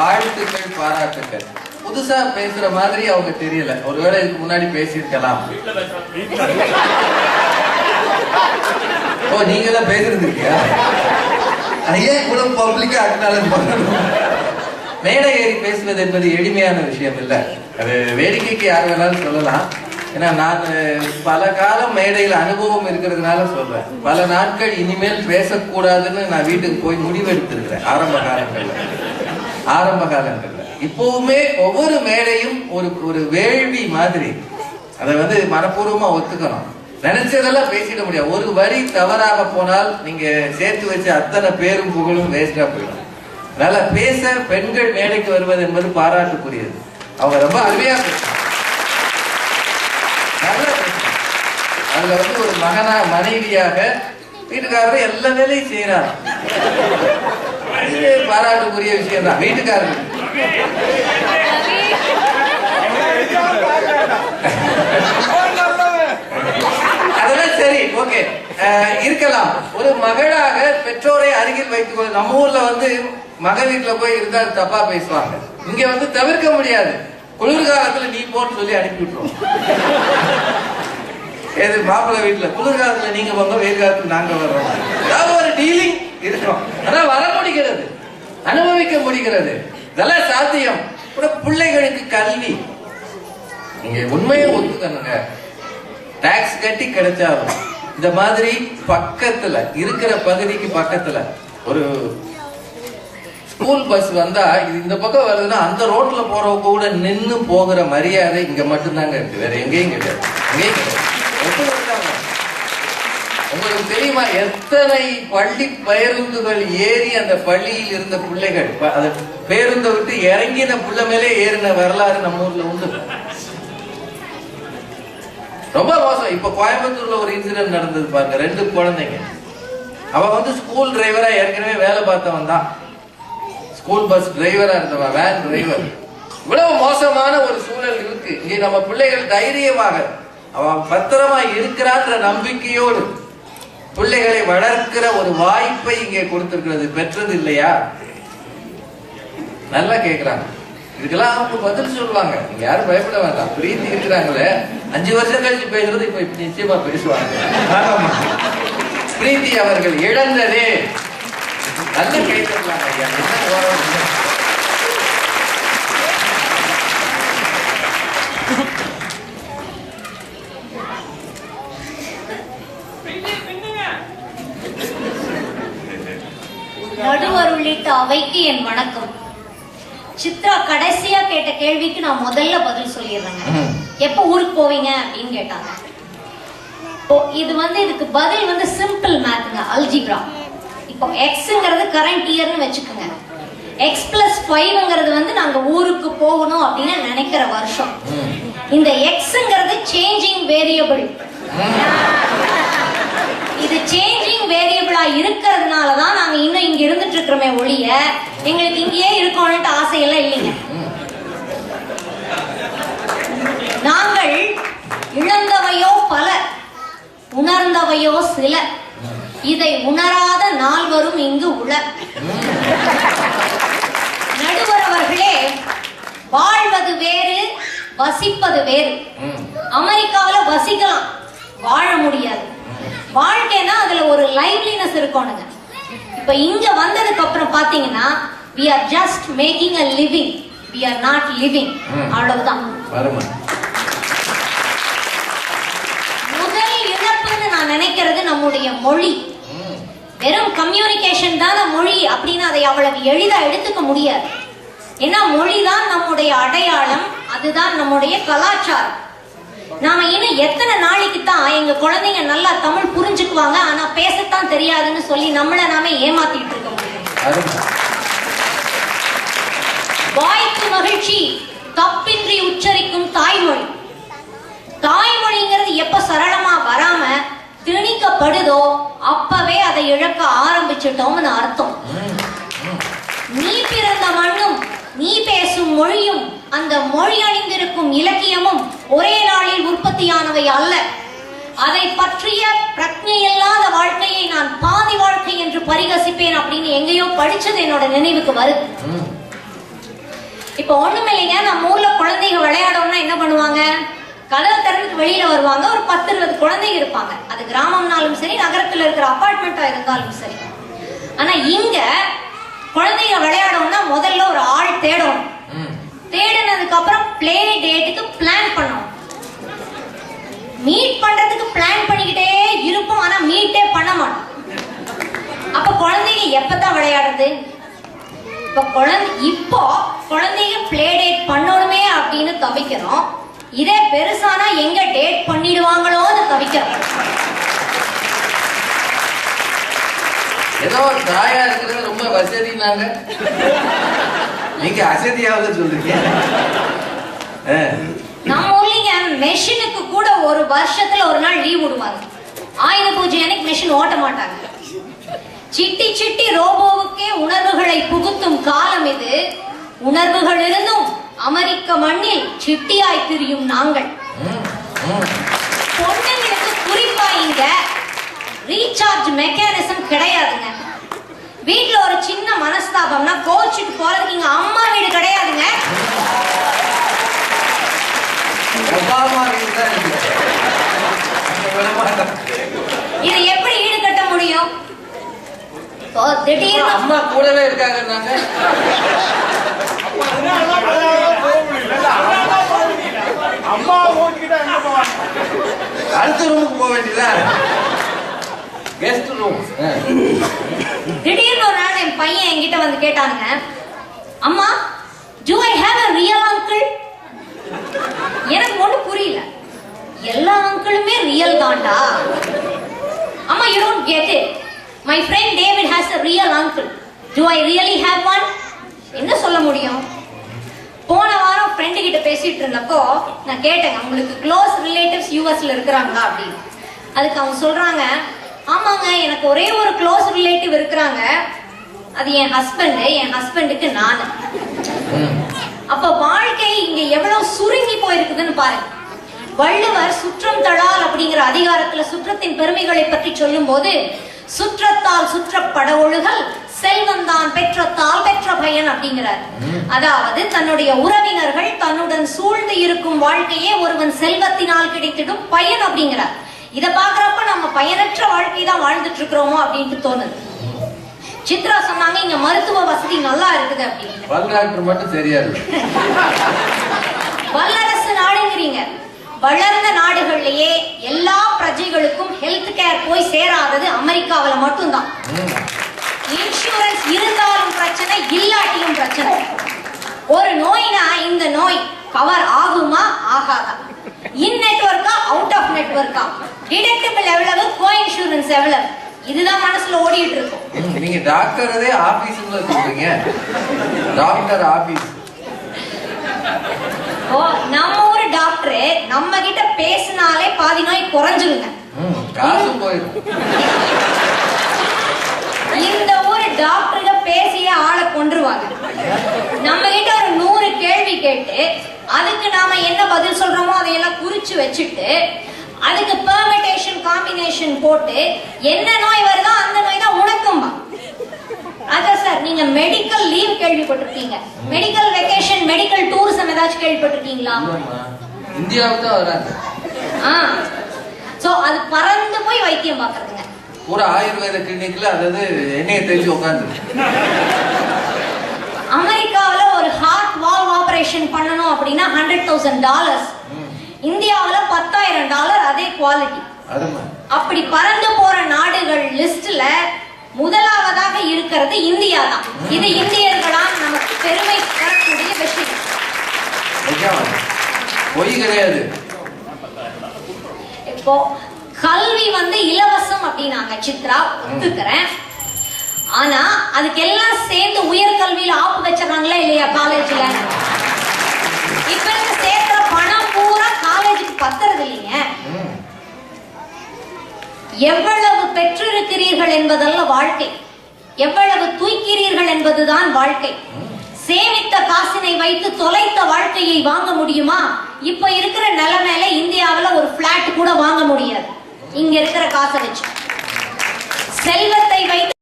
வாழ்த்துக்கள் பாராட்டுக்கள். புதுசா பேசுற மாதிரி அவங்க தெரியல. ஒருவேளை இதுக்கு முன்னாடி பேசியிருக்கலாம். ஓ நீங்க தான் பேசிருந்திருக்கியா இல்லையா ஐயா இவ்வளவு பப்ளிக்கா அக்னாலஜ் பண்ணணும்? மேடை ஏறி பேசுவது என்பது எளிமையான விஷயம் இல்லை. அது வேடிக்கைக்கு யார் வேணாலும் சொல்லலாம். ஏன்னா நான் பல காலம் மேடையில் அனுபவம் இருக்கிறதுனால சொல்றேன். பல நாட்கள் இனிமேல் பேசக்கூடாதுன்னு நான் வீட்டுக்கு போய் முடிவெடுத்திருக்கிறேன் ஆரம்ப காலங்களில். ஆரம்ப காலங்கள்ல. இப்பவுமே ஒவ்வொரு மேடையும் ஒரு ஒரு வேள்வி மாதிரி. அதை வந்து மனப்பூர்வமா ஒத்துக்கணும். நினைச்சதெல்லாம் பேசிட முடியாது. ஒரு வரி தவறாக போனால் நீங்க சேர்த்து வச்ச அத்தனை பேரும் புகழும் வேஸ்டா போயிடும். அதனால பேச பெண்கள் மேடைக்கு வருவது என்பது பாராட்டுக்குரியது. அவங்க ரொம்ப அருமையா நல்லா அதுல வந்து ஒரு மகனா மனைவியாக வீட்டுக்காரர் எல்லா வேலையும் செய்யறாங்க இது பாராட்டுக்குரிய விஷயம் தான் வீட்டுக்காரர். அதெல்லாம் சரி ஓகே. இருக்கலாம். ஒரு மகளாக பெற்றோரை அருகில் வைத்துக் நம்ம ஊர்ல வந்து மக வீட்டுல போய் இருந்தா தப்பா பேசுவாங்க. இங்க வந்து தவிர்க்க முடியாது. குளிர்காலத்துல நீ போன்னு சொல்லி அனுப்பி விட்டுருவோம் எது மாப்பிள்ளை வீட்டுல குளிர்காலத்துல நீங்க போங்க வெயில் காலத்துல நாங்க வர்றோம். ஏதாவது ஒரு டீலிங் இருக்கும் ஆனா வர முடிகிறது. அனுபவிக்க முடிகிறது. இதெல்லாம் சாத்தியம். கூட பிள்ளைகளுக்கு கல்வி. நீங்க உண்மையை ஒத்துக்கணுங்க. டாக்ஸ் கட்டி கிடைச்சாலும் இந்த மாதிரி பக்கத்துல இருக்கிற பகுதிக்கு பக்கத்துல ஒரு ஸ்கூல் பஸ் வந்தா இது இந்த பக்கம் வருதுன்னா அந்த ரோட்ல போறவங்க கூட நின்னு போகிற மரியாதை இங்க மட்டும்தாங்க இருக்கு. வேற எங்கேயும் கிடையாது. எங்கேயும் கிடையாது. உங்களுக்கு தெரியுமா எத்தனை பள்ளி பேருந்துகள் ஏறி அந்த பள்ளியில் இருந்த பிள்ளைகள்? அது பேருந்தை விட்டு இறங்கின புள்ள மேலே ஏறின வரலாறு நம்ம ஊர்ல உண்டு. ரொம்ப மோசம். இப்ப கோயம்புத்தூர்ல ஒரு இன்சிடென்ட் நடந்தது பாருங்க ரெண்டு குழந்தைங்க. அவ வந்து ஸ்கூல் டிரைவரா ஏற்கனவே வேலை பார்த்தவன் தான். ஸ்கூல் பஸ் டிரைவரா இருந்தவன் வேன் டிரைவர் இவ்வளவு மோசமான ஒரு சூழல் இருக்கு. இங்கே நம்ம பிள்ளைகள் தைரியமாக அவன் பத்திரமா இருக்கிறான்ற நம்பிக்கையோடு பிள்ளைகளை வளர்க்கிற ஒரு வாய்ப்பை இங்கே கொடுத்திருக்கிறது. பெற்றது இல்லையா? நல்லா கேக்குறாங்க இதுக்கெல்லாம் அவங்க பதில் சொல்லுவாங்க. நீங்க யாரும் பயப்பட வேண்டாம். பிரீத்தி இருக்கிறாங்களே. அஞ்சு வருஷம் கழிச்சு பேசுறது இப்ப நிச்சயமா பேசுவாங்க. பிரீத்தி அவர்கள் இழந்ததே. நல்ல கேட்டுருக்காங்க ஐயா என்ன கோவம் இல்லை. நடுவர் உள்ளிட்ட அவைக்கு என் வணக்கம் சித்ரா கடைசியா கேட்ட கேள்விக்கு நான் முதல்ல பதில் சொல்லிடுறேங்க. எப்ப ஊருக்கு போவீங்க அப்படின்னு கேட்டாங்க. இது வந்து இதுக்கு பதில் வந்து சிம்பிள் மேத்ங்க அல்ஜிப்ரா இப்போ எக்ஸ்ங்கிறது கரண்ட் இயர்னு வச்சுக்கோங்க. எக்ஸ் பிளஸ் ஃபைவ்ங்கிறது வந்து நாங்க ஊருக்கு போகணும் அப்படின்னு நினைக்கிற வருஷம். இந்த எக்ஸ்ங்கிறது சேஞ்சிங் வேரியபிள் இது சேஞ்சிங் வேரியபிளா இருக்கிறதுனால தான் நாங்க இன்னும் இங்க இருந்துட்டு இருக்கிறோமே ஒழிய எங்களுக்கு இங்கேயே இருக்கணும்ட்டு ஆசையெல்லாம் இல்லைங்க. நாங்கள் இழந்தவையோ பல உணர்ந்தவையோ சில இதை உணராத நால்வரும் இங்கு உள நடுவர் அவர்களே வாழ்வது வேறு வசிப்பது வேறு. அமெரிக்காவுல வசிக்கலாம் வாழ முடியாது. வாழ்க்கைனா அதுல ஒரு லைவ்லினஸ் இருக்கணுங்க. இப்ப இங்க வந்ததுக்கு அப்புறம் பாத்தீங்கன்னா we are just making a living. We are not living. ம். அவ்வளவுதான். நான் நினைக்கிறது நம்முடைய மொழி. வெறும் கம்யூனிகேஷன் தான மொழி அப்படின்னு அதை அவ்வளவு எளிதா எடுத்துக்க முடியாது. ஏன்னா மொழிதான் நம்முடைய அடையாளம் அதுதான் நம்முடைய கலாச்சாரம். நாம இன்னும் எத்தனை நாளைக்கு தான் எங்க குழந்தைங்க நல்லா தமிழ் புரிஞ்சுக்குவாங்க ஆனா பேசத்தான் தெரியாதுன்னு சொல்லி நம்மள நாம ஏமாத்திட்டு இருக்க முடியும். வாய்ப்பு மகிழ்ச்சி தப்பின்றி உச்சரிக்கும் தாய்மொழி. தாய்மொழிங்கிறது எப்ப சரளமா வராம திணிக்கப்படுதோ அப்பவே அதை இழக்க ஆரம்பிச்சிட்டோம்னு அர்த்தம். நீ பிறந்த மண்ணும் நீ பேசும் மொழியும் அந்த மொழி அணிந்திருக்கும் இலக்கியமும் ஒரே நாளில் உற்பத்தியானவை அல்ல அதை பற்றிய பிரக்ஞை இல்லாத வாழ்க்கையை நான் பாதி வாழ்க்கை என்று பரிகசிப்பேன் அப்படின்னு எங்கேயோ படிச்சது என்னோட நினைவுக்கு வருது. இப்போ ஒண்ணுமே இல்லைங்க நம்ம ஊர்ல குழந்தைங்க விளையாடணும்னா என்ன பண்ணுவாங்க கதவை திறந்துட்டு வெளியில வருவாங்க. ஒரு பத்து இருபது குழந்தைங்க இருப்பாங்க. அது கிராமம்னாலும் சரி நகரத்துல இருக்கிற அபார்ட்மெண்டா இருந்தாலும் சரி. ஆனா இங்க குழந்தைங்க விளையாடணும்னா முதல்ல ஒரு ஆள் தேடணும். தேடினதுக்கு அப்புறம் பிளே டேட்டுக்கு பிளான் பண்ணணும். மீட் பண்றதுக்கு பிளான் பண்ணிக்கிட்டே இருப்போம். ஆனா மீட்டே பண்ண மாட்டோம். அப்ப குழந்தைங்க எப்பதான் விளையாடுறது? இப்ப குழந்தை இப்போ குழந்தைங்க பிளே டேட் பண்ணணுமே அப்படின்னு தவிக்கிறோம். இதே பெருசானா எங்க டேட் பண்ணிடுவாங்களோன்னு தவிக்கிறோம் ஏதோ தாயா இருக்கிறது ரொம்ப வசதினாங்க. நீங்க அசதியாவது சொல்றீங்க. நம்ம ஊர்லங்க மெஷினுக்கு கூட ஒரு வருஷத்துல ஒரு நாள் லீவ் விடுவாங்க. ஆயுத பூஜை அன்னைக்கு மெஷின் ஓட்ட மாட்டாங்க. சிட்டி சிட்டி ரோபோவுக்கே உணர்வுகளை புகுத்தும் காலம் இது. உணர்வுகள் இருந்தும் அமெரிக்க மண்ணில் சிட்டியாய் திரியும் நாங்கள். பொண்ணுங்களுக்கு குறிப்பா இங்க ரீசார்ஜ் மெக்கானிசம் கிடையாதுங்க வீட்ல ஒரு சின்ன மனஸ்தாபம்னா கோச்சிட்டு போறதுக்கு இங்க அம்மா வீடு கிடையாதுங்க. இதை எப்படி ஈடுகட்ட முடியும் திடீர்னு அம்மா கூடவே இருக்காங்கன்னாங்க திடீர்னு ஒரு நாள் என் பையன் என்கிட்ட வந்து கேட்டானுங்க அம்மா do I have a real uncle எனக்கு ஒண்ணு புரியல. எல்லா அங்கிளுமே ரியல் தான்டா. அம்மா you don't get it my friend David has a real uncle do I really have one என்ன சொல்ல முடியும்? போன வாரம் ஃப்ரெண்டு கிட்ட பேசிட்டு இருந்தப்போ நான் கேட்டேன் உங்களுக்கு க்ளோஸ் ரிலேட்டிவ்ஸ் யூஎஸ்ல இருக்கிறாங்களா? அப்படின்னு. அதுக்கு அவங்க சொல்றாங்க ஆமாங்க எனக்கு ஒரே ஒரு க்ளோஸ் ரிலேட்டிவ் இருக்கிறாங்க. அது என் ஹஸ்பண்ட் என் ஹஸ்பண்டுக்கு நான். அப்ப வாழ்க்கை இங்க எவ்வளவு சுருங்கி போயிருக்குதுன்னு பாருங்க. வள்ளுவர் சுற்றம் தழால் அப்படிங்கிற அதிகாரத்துல சுற்றத்தின் பெருமைகளை பற்றி சொல்லும்போது சுற்றத்தால் சுற்றப்பட ஒழுகல் செல்வந்தான் பெற்றத்தால் பெற்ற பயன் அப்படிங்கிறார். அதாவது தன்னுடைய உறவினர்கள் தன்னுடன் சூழ்ந்து இருக்கும் வாழ்க்கையே ஒருவன் செல்வத்தினால் கிடைத்திடும் பயன் அப்படிங்கிறார். இத பாக்குறப்ப நம்ம பயனற்ற வாழ்க்கை தான் வாழ்ந்துட்டு இருக்கிறோமோ அப்படின்ட்டு தோணுது. சித்ரா சொன்னாங்க இங்க மருத்துவ வசதி நல்லா இருக்குது அப்படின்னு மட்டும் தெரியாது வல்லரசு நாடுங்கிறீங்க. வளர்ந்த நாடுகள்லயே எல்லா பிரஜைகளுக்கும் ஹெல்த் கேர் போய் சேராதது அமெரிக்காவுல மட்டும்தான். இன்சூரன்ஸ் இருந்தாலும் பிரச்சனை இல்லாட்டியும் பிரச்சனை. ஒரு நோய்னா இந்த நோய் கவர் ஆகுமா ஆகாதா? இன் நெட்வொர்க்கா அவுட் ஆஃப் நெட்வொர்க்கா டிடக்டபிள் எவ்வளவு கோ இன்சூரன்ஸ் எவ்வளவு இதுதான் மனசுல ஓடிட்டு இருக்கும் நீங்க டாக்டரதே ஆபீஸ்ல சொல்றீங்க. Doctor office. ஓ நம்ம ஊர் டாக்டர் நம்ம கிட்ட பேசினாலே பாதி நோய் குறைஞ்சிருங்க. காசு போயிடும். இந்த ஊர் டாக்டருங்க பேசியே ஆளை கொன்றுவாங்க. நம்ம கிட்ட ஒரு நூறு கேள்வி கேட்டு அதுக்கு நாம என்ன பதில் சொல்றோமோ அதையெல்லாம் குறிச்சு வச்சுட்டு அதுக்கு பெர்மிட்டேஷன் காம்பினேஷன் போட்டு என்ன நோய் வருதோ அந்த நோய் தான் உனக்கும்பா அதான் சார் நீங்க மெடிக்கல் லீவ் கேள்விப்பட்டிருக்கீங்க. மெடிக்கல் வெக்கேஷன் மெடிக்கல் டூரிசம் ஏதாச்சும் கேள்விப்பட்டிருக்கீங்களா. இந்தியாவுக்கு தான் வராங்க. ஆ. சோ அது பறந்து போய் வைத்தியம் பாக்குறதுங்க ஒரு ஆயுர்வேத கிளினிக்ல அதாவது எண்ணெயை தேய்ச்சி உட்காந்து அமெரிக்காவுல ஒரு ஹார்ட் வால்வ் ஆபரேஷன் பண்ணணும் அப்படின்னா ஹண்ட்ரட் தௌசண்ட் டாலர்ஸ் இந்தியாவுல பத்தாயிரம் டாலர் அதே குவாலிட்டி அப்படி பறந்து போற நாடுகள் லிஸ்ட்ல முதலாவதாக இருக்கிறது இந்தியா தான். இது இந்தியர்களா நமக்கு பெருமை தரக்கூடிய விஷயம். பொய் கிடையாது. இப்போ கல்வி வந்து இலவசம் அப்படின்னாங்க. சித்ரா ஒத்துக்கிறேன். ஆனா அதுக்கெல்லாம் சேர்ந்து உயர்கல்வியில ஆப்பு வச்சிடறாங்களா இல்லையா காலேஜ்ல பத்துறது இல்லைங்க எவ்வளவு பெற்றிருக்கிறீர்கள் என்பதல்ல வாழ்க்கை. எவ்வளவு தூய்க்கிறீர்கள் என்பதுதான் வாழ்க்கை. சேமித்த காசினை வைத்து தொலைத்த வாழ்க்கையை வாங்க முடியுமா? இப்ப இருக்கிற நிலைமையில இந்தியாவுல ஒரு பிளாட் கூட வாங்க முடியாது. இங்க இருக்கிற காசை வச்சு. செல்வத்தை வைத்து